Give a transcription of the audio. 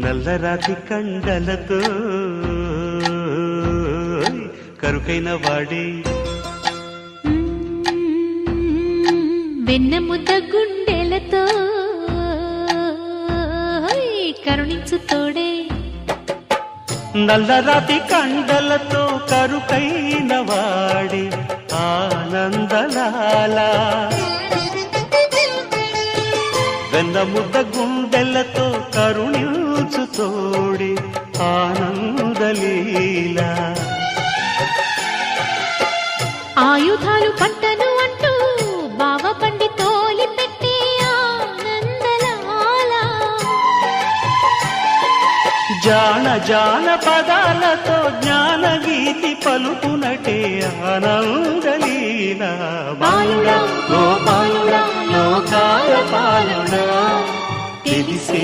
నల్లరాతి కండలతో కరుకైన వాడే. వెన్న ముద్ద గుండెలతో కరుణించు తోడే. నల్లరాతి కండలతో కరుకైన వాడే. ఆనందలాల. వెన్న ముద్ద గుండెలతో కరుణించు తోడే ఆనందలీలా ఆయుధాలు పట్టను అంటూ బావ పండి తోలి పెట్టే ఆనందలాల జాన జాన పదాలతో జ్ఞాన గీతి పలుకునటే ఆనందలీల బాలుడా. పాలుడా తెలిసే